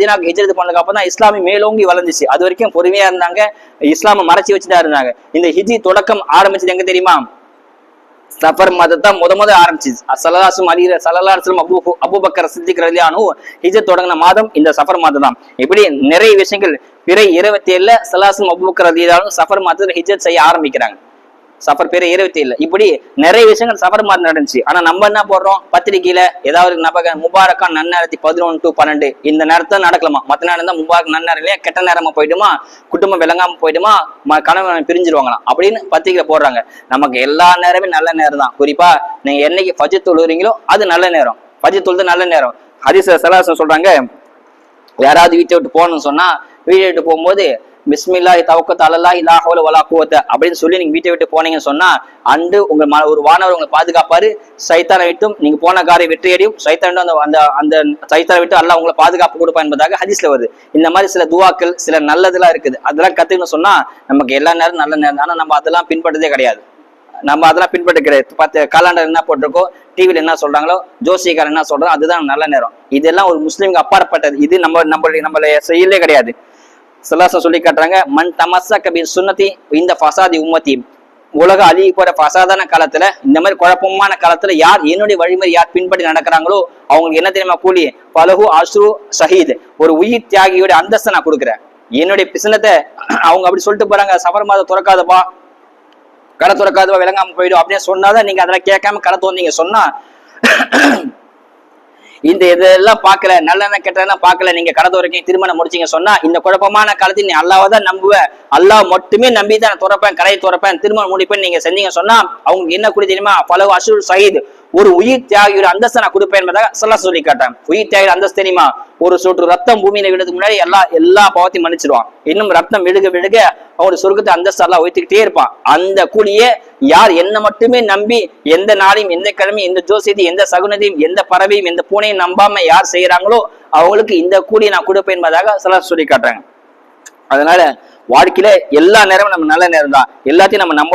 மதினாக்கு ஹிஜரத் பண்ணதுக்கு அப்புறம் தான் இஸ்லாமி மேலோங்கி வளர்ந்துச்சு. அது வரைக்கும் பொறுமையா இருந்தாங்க இஸ்லாமை மறைச்சி வச்சுதான் இருந்தாங்க. இந்த ஹிஜி தொடக்கம் ஆரம்பிச்சது எங்க தெரியுமா? சஃபர் மதத்தான் முத முத ஆரம்பிச்சிச்சு சலலாசும் அலி சலலாசும் அபு அபுபக்கர் சித்திக் ரலியானு ஹிஜத் தொடங்கின மாதம் இந்த சஃபர் மாதம் தான் இப்படி நிறைய விஷயங்கள் பிற இருபத்தி ஏழுல சலாசும் அபுபக்கர் ரலியானும் சஃபர் மாதத்தில் ஹிஜத் செய்ய ஆரம்பிக்கிறாங்க. சஃபர் பேர் இருபத்தி இல்லை. இப்படி நிறைய விஷயங்கள் சஃபர் மாதிரி நடந்துச்சு. ஆனா நம்ம என்ன போடுறோம்? பத்திரிகையில ஏதாவது நபக முபாரக்கா நன்னாயிரத்தி பதினொன்று டு பன்னெண்டு. இந்த நேரத்தை நடக்கலாமா? மத்த நேரம் தான் முபாரக் நன்னாரம் இல்லையா கெட்ட நேரமா போயிடுமா? குடும்பம் விளங்காம போயிடுமா? ம- கணவன் பிரிஞ்சிருவாங்களாம் அப்படின்னு பத்திரிகையில போடுறாங்க. நமக்கு எல்லா நேரமே நல்ல நேரம் தான் குறிப்பா நீங்க என்னைக்கு ஃபஜ்ர் தொழுறீங்களோ அது நல்ல நேரம். ஃபஜ்ர் தொழுது நல்ல நேரம். ஹரிச சலாசன் சொல்றாங்க யாராவது வீட்டை விட்டு போகணும்னு சொன்னா வீட்டை விட்டு போகும்போது பிஸ்மில்லா தவக்கத்து அலல்லா இல்லா ஹவுல வலா அப்படின்னு சொல்லி நீங்க வீட்டை விட்டு போனீங்கன்னு சொன்னா அண்டு உங்க ஒரு வானவர் உங்களை பாதுகாப்பாரு. சைத்தானை விட்டும் நீங்க போன காரை வெற்றியடையும். சைத்தான் அந்த அந்த அந்த சைத்தானை விட்டு அல்லாஹ் உங்களை பாதுகாப்பு கொடுப்பா என்பதாக ஹதீஸ்ல வருது. இந்த மாதிரி சில துவாக்கள் சில நல்லதெல்லாம் இருக்குது. அதெல்லாம் கத்துக்கணும்னு சொன்னா நமக்கு எல்லா நேரம் நல்ல நேரம் ஆனா நம்ம அதெல்லாம் பின்பற்றதே கிடையாது. நம்ம அதெல்லாம் பின்பற்ற கிடையாது. பார்த்து காலாண்டர் என்ன போட்டிருக்கோ டிவியில் என்ன சொல்றாங்களோ ஜோசியக்காரன் என்ன சொல்றோம் அதுதான் நல்ல நேரம். இதெல்லாம் ஒரு முஸ்லீம்க்கு அப்பாற்பட்டது. இது நம்ம நம்மளுடைய நம்மளுடைய செயலே கிடையாது. சலாசம் சொல்லி காட்டுறாங்க மண் தமச கபி சுன்னதி இந்த ஃபசாதி உம்மதி உலக அழிய போற ஃபசாதான காலத்துல இந்த மாதிரி குழப்பமான காலத்துல யார் என்னுடைய வழிமுறை யார் பின்பற்றி நடக்கிறாங்களோ அவங்களுக்கு என்ன தெரியுமா கூலி? பலகு அஸ்ரு ஷஹீத் ஒரு உயிர் தியாகியோட அந்தஸ்தை நான் கொடுக்குறேன். என்னுடைய பிசினத்தை அவங்க அப்படி சொல்லிட்டு போறாங்க சபர் மாதம் துறக்காதப்பா கடை துறக்காதப்பா விளங்காம போயிடும் அப்படின்னு சொன்னாதான் நீங்க அதெல்லாம் கேட்காம கடை தோந்தீங்க சொன்னா இந்த இதெல்லாம் பார்க்கல நல்லெண்ண கெட்டதெல்லாம் பார்க்கல நீங்க கடந்த வரைக்கும் திருமணம் முடிச்சீங்க சொன்னா இந்த குழப்பமான காலத்தில் நீ அல்லாவை தான் நம்புவ. அல்லாஹ் மட்டுமே நம்பி தான் துறப்பேன் கடையை துறப்பேன் திருமணம் முடிப்பேன் நீங்க செஞ்சீங்க சொன்னா அவங்களுக்கு என்ன கூட தெரியுமா? பலவு அசுல் சயீத். ஒரு உயிர் தியாகியோட அந்தஸ்தை நான் கொடுப்பேன் என்பதாக சொல்ல சொல்லி காட்டேன் உயிர் தியாகியோட அந்தஸ்து தெரியுமா? ஒரு சொட்டு ரத்தம் பூமியில விடுறதுக்கு முன்னாடி எல்லா எல்லா பாவத்தையும் மன்னிச்சிருவான். இன்னும் ரத்தம் விழுக விழுக அவனோட சொர்க்கத்தை அந்தஸ்து எல்லாம் உயர்த்திக்கிட்டே இருப்பான். அந்த கூலியே யார் என்ன மட்டுமே நம்பி எந்த நாளையும் எந்த கிழமையும் எந்த ஜோசியத்தையும் எந்த சகுனதையும் எந்த பறவையும் எந்த பூனையும் நம்பாம யார் செய்யறாங்களோ அவங்களுக்கு இந்த கூலியை நான் கொடுப்பேன் என்பதாக சிலர் சொல்லி காட்டுறாங்க. அதனால வாழ்க்கையில எல்லா நேரமும் நம்ம நல்ல நேரம் தான். எல்லாத்தையும் நம்ம நம்ம